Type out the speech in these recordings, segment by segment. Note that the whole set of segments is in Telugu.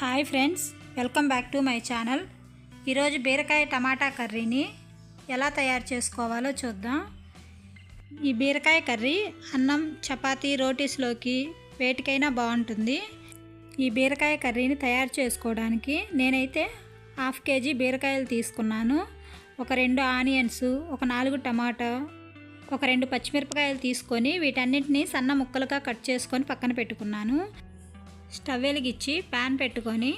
Hi friends welcome back to my channel. ఈరోజు బీరకాయ టమాటా కర్రీని ఎలా తయారు చేసుకోవాలో చూద్దాం. ఈ బీరకాయ కర్రీ అన్నం చపాతీ రోటీస్లోకి వేటికైనా బాగుంటుంది. ఈ బీరకాయ కర్రీని తయారు చేసుకోవడానికి నేనైతే హాఫ్ కేజీ బీరకాయలు తీసుకున్నాను. ఒక రెండు ఆనియన్స్ ఒక నాలుగు టమాటా ఒక రెండు పచ్చిమిరపకాయలు తీసుకొని వీటన్నిటిని సన్న ముక్కలుగా కట్ చేసుకొని పక్కన పెట్టుకున్నాను. స్టవ్ వెలిగించి ప్యాన్ పెట్టుకొని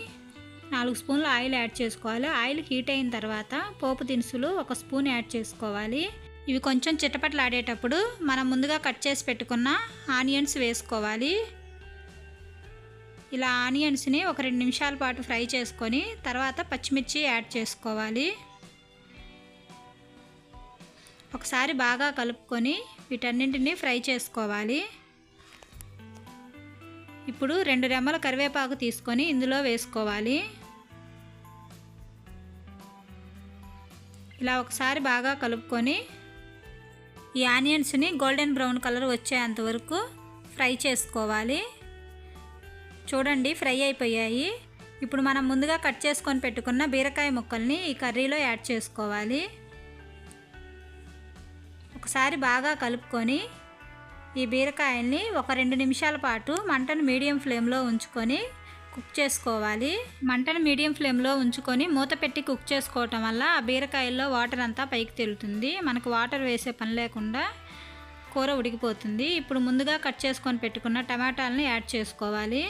నాలుగు స్పూన్లు ఆయిల్ యాడ్ చేసుకోవాలి. ఆయిల్ హీట్ అయిన తర్వాత పోపు దినుసులు ఒక స్పూన్ యాడ్ చేసుకోవాలి. ఇవి కొంచెం చిట్టపట్లాడేటప్పుడు మనం ముందుగా కట్ చేసి పెట్టుకున్న ఆనియన్స్ వేసుకోవాలి. ఇలా ఆనియన్స్ని ఒక రెండు నిమిషాల పాటు ఫ్రై చేసుకొని తర్వాత పచ్చిమిర్చి యాడ్ చేసుకోవాలి. ఒకసారి బాగా కలుపుకొని వీటన్నింటినీ ఫ్రై చేసుకోవాలి. ఇప్పుడు రెండు రెమ్మల కరివేపాకు తీసుకొని ఇందులో వేసుకోవాలి. ఇలా ఒకసారి బాగా కలుపుకొని ఈ ఆనియన్స్ని గోల్డెన్ బ్రౌన్ కలర్ వచ్చేంత వరకు ఫ్రై చేసుకోవాలి. చూడండి ఫ్రై అయిపోయాయి. ఇప్పుడు మనం ముందుగా కట్ చేసుకొని పెట్టుకున్న బీరకాయ ముక్కల్ని ఈ కర్రీలో యాడ్ చేసుకోవాలి. ఒకసారి బాగా కలుపుకొని ఈ బీరకాయల్ని ఒక రెండు నిమిషాల పాటు మంటను మీడియం ఫ్లేమ్లో ఉంచుకొని కుక్ చేసుకోవాలి. మంటను మీడియం ఫ్లేమ్లో ఉంచుకొని మూత పెట్టి కుక్ చేసుకోవటం వల్ల ఆ బీరకాయల్లో వాటర్ అంతా పైకి తెలుతుంది. మనకు వాటర్ వేసే పని లేకుండా కూర ఉడికిపోతుంది. ఇప్పుడు ముందుగా కట్ చేసుకొని పెట్టుకున్న టమాటాలని యాడ్ చేసుకోవాలి.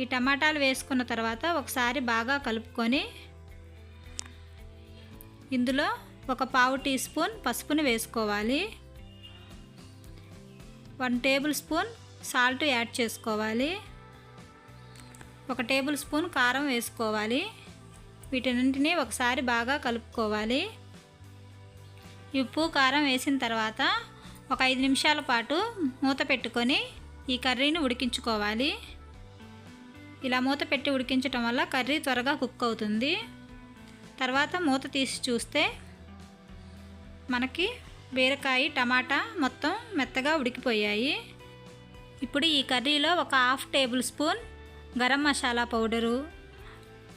ఈ టమాటాలు వేసుకున్న తర్వాత ఒకసారి బాగా కలుపుకొని ఇందులో ఒక పావు టీ స్పూన్ పసుపుని వేసుకోవాలి. One tablespoon salt add చేసుకోవాలి. ఒక టేబుల్ స్పూన్ కారం వేసుకోవాలి. వీటన్నింటినీ ఒకసారి బాగా కలుపుకోవాలి. ఉప్పు కారం వేసిన తర్వాత ఒక ఐదు నిమిషాల పాటు మూత పెట్టుకొని ఈ కర్రీని ఉడికించుకోవాలి. ఇలా మూత పెట్టి ఉడికించటం వల్ల కర్రీ త్వరగా కుక్ అవుతుంది. తర్వాత మూత తీసి చూస్తే మనకి బీరకాయ టమాటా మొత్తం మెత్తగా ఉడికిపోయాయి. ఇప్పుడు ఈ కర్రీలో ఒక half tablespoon garam masala powder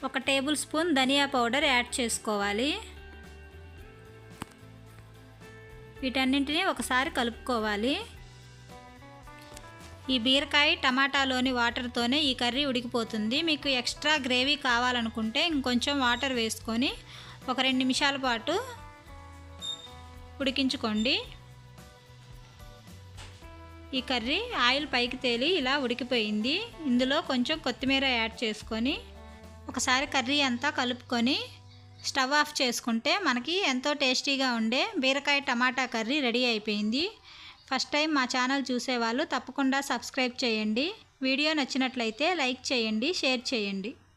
ఒక టేబుల్ స్పూన్ ధనియా పౌడర్ యాడ్ చేసుకోవాలి. వీటన్నింటినీ ఒకసారి కలుపుకోవాలి. ఈ బీరకాయ టమాటాలోని వాటర్తోనే ఈ కర్రీ ఉడికిపోతుంది. మీకు ఎక్స్ట్రా గ్రేవీ కావాలనుకుంటే ఇంకొంచెం వాటర్ వేసుకొని ఒక రెండు నిమిషాల పాటు ఉడికించుకోండి. ఈ కర్రీ ఆయిల్ పైకి తేలి ఇలా ఉడికిపోయింది. ఇందులో కొంచెం కొత్తిమీర యాడ్ చేసుకొని ఒకసారి కర్రీ అంతా కలుపుకొని స్టవ్ ఆఫ్ చేసుకుంటే మనకి ఎంతో టేస్టీగా ఉండే బీరకాయ టమాటా కర్రీ రెడీ అయిపోయింది. ఫస్ట్ టైం మా ఛానల్ చూసేవాళ్ళు తప్పకుండా సబ్స్క్రైబ్ చేయండి. వీడియో నచ్చినట్లయితే లైక్ చేయండి షేర్ చేయండి.